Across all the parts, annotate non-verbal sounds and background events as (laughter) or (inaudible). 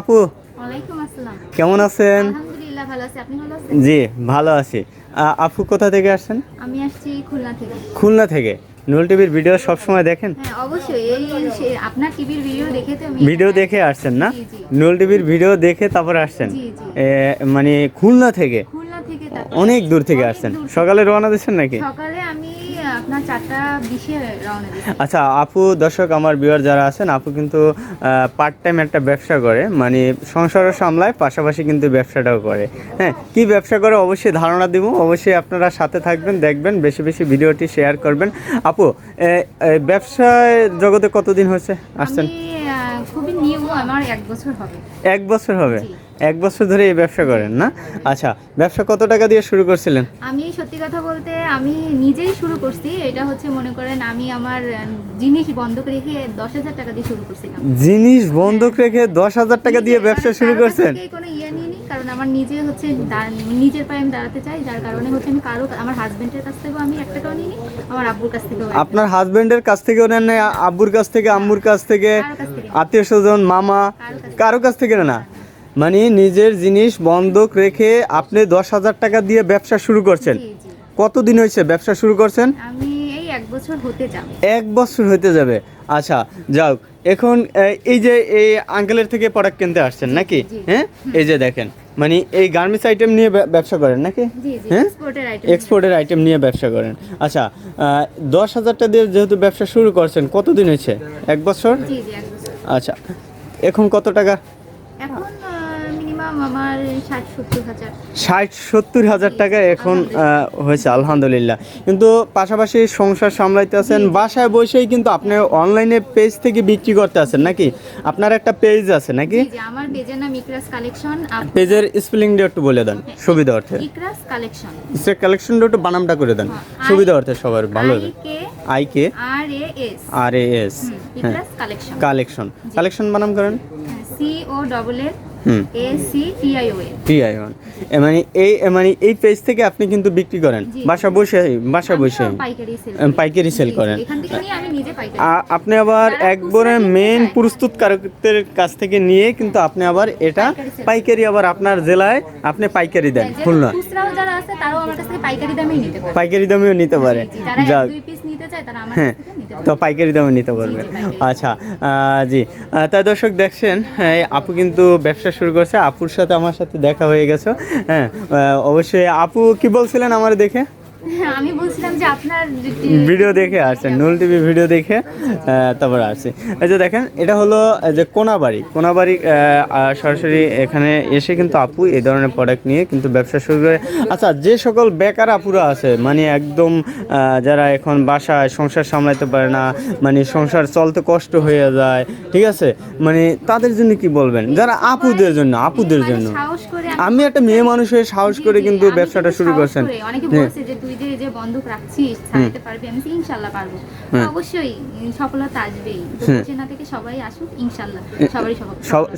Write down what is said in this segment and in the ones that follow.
আপু। ওয়ালাইকুম আসসালাম। কেমন আছেন? আলহামদুলিল্লাহ ভালো আছি। আপনি ভালো আছেন? জি ভালো আছি। আপু কোথা থেকে আসছেন? আমি আসছি খুলনা থেকে। খুলনা থেকে। নুল টিভির ভিডিও সব সময় দেখেন? হ্যাঁ অবশ্যই। এই আপনার টিভির ভিডিও দেখে তো আমি ভিডিও দেখে আসছেন না। নুল টিভির ভিডিও দেখে তারপর আসছেন? মানে খুলনা থেকে? খুলনা থেকে অনেক দূর থেকে আসছেন। সকালে রওনা দিচ্ছেন নাকি? সকালে আমি আপনার চারটা বিশে রওনা আচ্ছা আপু দর্শক আমার বিয়ার যারা আছেন আপু কিন্তু পার্ট টাইম একটা ব্যবসা করে মানে সংসারও সামলায় পাশাপাশি কিন্তু ব্যবসাটাও করে। হ্যাঁ কি ব্যবসা করে অবশ্যই ধারণা দিব অবশ্যই আপনারা সাথে থাকবেন দেখবেন বেশি বেশি ভিডিওটি শেয়ার করবেন। আপু ব্যবসায় জগতে কতদিন হয়েছে? আসছেন? খুবই নিউ আমার এক বছর হবে। এক বছর হবে। এক বছর ধরে এই ব্যবসা করেন না? আচ্ছা ব্যবসা কত টাকা দিয়ে শুরু করছিলেন? আমি সত্যি কথা বলতে আমি নিজেই শুরু করছি। এটা হচ্ছে মনে করেন আমি আমার জিনিস বন্ধক রেখে দশ হাজার টাকা দিয়ে শুরু করছিলাম। জিনিস বন্ধক রেখে দশ হাজার টাকা দিয়ে ব্যবসা শুরু করছেন? কোনো ইয়ে নিইনি কারণ আমার নিজে হচ্ছে নিজের পায়ে আমি দাঁড়াতে চাই যার কারণে হচ্ছে আমি কারও আমার হাজবেন্ডের কাছ থেকেও আমি এক টাকাও নিইনি আমার আব্বুর কাছ থেকেও আপনার হাজবেন্ডের কাছ থেকেও নেন আব্বুর কাছ থেকে আম্মুর কাছ থেকে আত্মীয় স্বজন মামা কারও কাছ থেকে না? মানে নিজের জিনিস বন্ধক রেখে আপনি দশ হাজার টাকা দিয়ে ব্যবসা শুরু করছেন। কতদিন হয়েছে ব্যবসা শুরু করছেন? আমি এই এক বছর হতে যাবে। এক বছর হতে যাবে। আচ্ছা যাও এখন এই- যে এই আঙ্কেলের থেকে প্রোডাক্ট কিনতে আসছেন নাকি। হ্যাঁ? এই যে দেখেন মানে এই গার্মেন্টস আইটেম নিয়ে ব্যবসা করেন নাকি? হ্যাঁ? এক্সপোর্টের আইটেম নিয়ে। ব্যবসা করেন। আচ্ছা দশ হাজারটা দিয়ে যেহেতু ব্যবসা শুরু করছেন কতদিন হয়েছে? এক বছর? এক আচ্ছা এখন কত টাকা? এখন আমার ষাট সত্তর হাজার। ষাট সত্তর হাজার টাকা এখন হয়েছে আলহামদুলিল্লাহ। কিন্তু পাশাপাশি সংসার সামলাইতে আছেন বাসায় বসেই কিন্তু আপনি অনলাইনে পেজ থেকে বিক্রি করতে আছেন নাকি? আপনার একটা পেজ আছে নাকি? আমার পেজের নাম ইকরাস কালেকশন পেজের স্পেলিং একটু বলে দেন সুবিধা অর্থে ইকরাস কালেকশন সে কালেকশনটা একটু বানামটা করে দেন সুবিধা অর্থে সবার ভালো হবে। I K R A S R A S হ্যাঁ। কালেকশন কালেকশন কালেকশন বানাম করেন। সি ও ডবল এল মানে এই মানে এই পেজ থেকে আপনি কিন্তু বিক্রি করেন। বাসা বসে বাসা বসে। পাইকারি সেল করেন। আপনি আবার একবারে মেন। প্রস্তুতকারকদের কাছ থেকে নিয়ে কিন্তু আপনি আবার এটা পাইকারি আবার আপনার জেলায় আপনি পাইকারি দেন। যে খুলনা। পাইকারি দামেও নিতে পারে। যাক। হ্যাঁ তো পাইকারি দামে নিতে পারবে। আচ্ছা আহ, জি। তা তাই দর্শক দেখছেন হ্যাঁ, আপু কিন্তু ব্যবসা শুরু করছে আপুর সাথে আমার সাথে দেখা হয়ে গেছে হ্যাঁ অবশ্যই আপু কি বলছিলেন আমার দেখে? (laughs) আমি বলছিলাম যে আপনার ভিডিও দেখে আসছেন নুল টিভি ভিডিও দেখে তারপর আসছে। এই যে দেখেন এটা হলো যে কোনাবাড়ি। কোনাবাড়ি সরাসরি এখানে এসে কিন্তু আপু এই ধরনের প্রোডাক্ট নিয়ে কিন্তু ব্যবসা শুরু করে। আচ্ছা যে সকল বেকার আপুরা আছে মানে একদম যারা এখন বাসায় সংসার সামলাতে পারে না মানে সংসার চলতে কষ্ট হয়ে যায় ঠিক আছে? মানে তাদের জন্য কি বলবেন? যারা আপুদের জন্য আপুদের মানে জন্য। সাহস করে আমি একটা মেয়ে মানুষ হয়ে সাহস করে কিন্তু ব্যবসাটা শুরু করছেন। করে, অনেকে হ্যাঁ। বলছে যে তুই যে যে বন্ধক রাখছিস ছাড়তে পারবি আমি বলছি, ইনশাল্লাহ পারব। হ্যাঁ। অবশ্যই সফলতা আসবেই। হ্যাঁ। চেনা থেকে সবাই আসুক ইনশাল্লাহ সবারই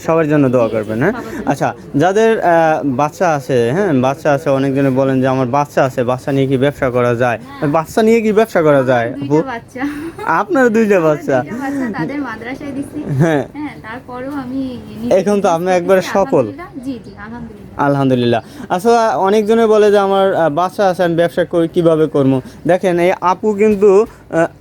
সবার জন্য দোয়া করবেন হ্যাঁ? আচ্ছা যাদের বাচ্চা আছে হ্যাঁ বাচ্চা আছে অনেকজনে বলেন যে আমার বাচ্চা আছে বাচ্চা নিয়ে কি ব্যবসা করা যায়? বাচ্চা নিয়ে কি ব্যবসা করা যায় আপু? দুইটা বাচ্চা। আপনার দুইটা বাচ্চা। তাদের মাদ্রাসায় দিচ্ছি হ্যাঁ। হ্যাঁ তারপরেও আমি এখন তো আপনি একবারে সফল। আলহামদুলিল্লাহ, জি জি আলহামদুলিল্লাহ। আলহামদুলিল্লাহ। আসলে অনেকজনে বলে যে আমার বাচ্চা আছে আমি ব্যবসা করি কীভাবে করব? দেখেন এই আপু কিন্তু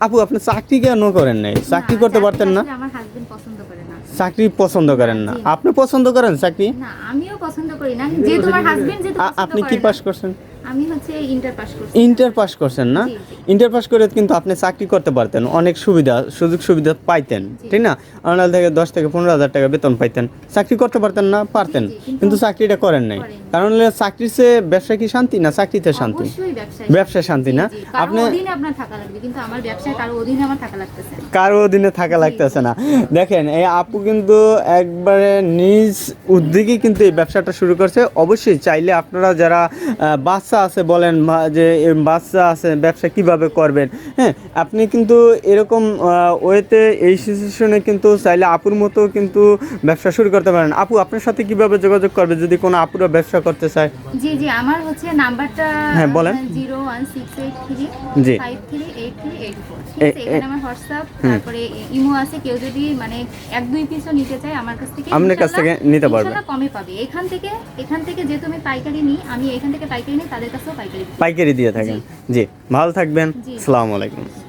আপু আপনি চাকরি কেন করেন নাই? চাকরি করতে পারতেন না? আমার হাজবেন্ড পছন্দ করে না। চাকরি পছন্দ করেন না। আপনি পছন্দ করেন চাকরি? না আমিও পছন্দ করি না। যে তোমার হাজবেন্ড যেহেতু আপনি কি পাস করছেন? আমি হচ্ছে ইন্টার পাস করছি। ইন্টার পাস করছেন না? ইন্টার পাস করে কিন্তু আপনি চাকরি করতে পারতেন। অনেক সুবিধা সুযোগ সুবিধা পাইতেন ঠিক না? অনাল থেকে দশ থেকে পনেরো হাজার টাকা বেতন পাইতেন। চাকরি করতে পারতেন না পারতেন। কিন্তু- চাকরিটা করেন নাই। কারণ চাকরির চেয়ে ব্যবসা কি শান্তি না চাকরিতে শান্তি? ব্যবসায়। শান্তি না? আপনি কারও অধীনে থাকা লাগতেছে না। দেখেন এই আপু কিন্তু একবারে নিজ উদ্যোগী কিন্তু এই ব্যবসাটা শুরু করছে। অবশ্যই চাইলে আপনারা যারা আহ, বাচ্চা আছে বলেন যে বাচ্চা আছে ব্যবসা কীভাবে করবেন হ্যাঁ আপনি কিন্তু এরকম ওয়েতে এই সিচুয়েশনে কিন্তু চাইলে আপুর মতো কিন্তু ব্যবসা শুরু করতে পারেন আপু আপনার সাথে কীভাবে যোগাযোগ করবে যদি কোনো আপুরা ব্যবসা করতে চায় জি জি আমার হচ্ছে নাম্বারটা হ্যাঁ, বলেন। Zero one six eight three জি। Five three eight three eight four এখানে আমার হোয়াটসঅ্যাপ তারপরে ইমো আছে কেউ যদি মানে এক দুই পিসও নিতে চায় আমার কাছ থেকে আপনার কাছ থেকে নিতে পারবে। কমে পাবে এখান থেকে এখান থেকে যেহেতু আমি পাইকারি নিই আমি এখান থেকে পাইকারি নিই পাইকারি। দিয়ে থাকেন। জি। ভালো থাকবেন। সালামালাইকুম আসসালামু আলাইকুম।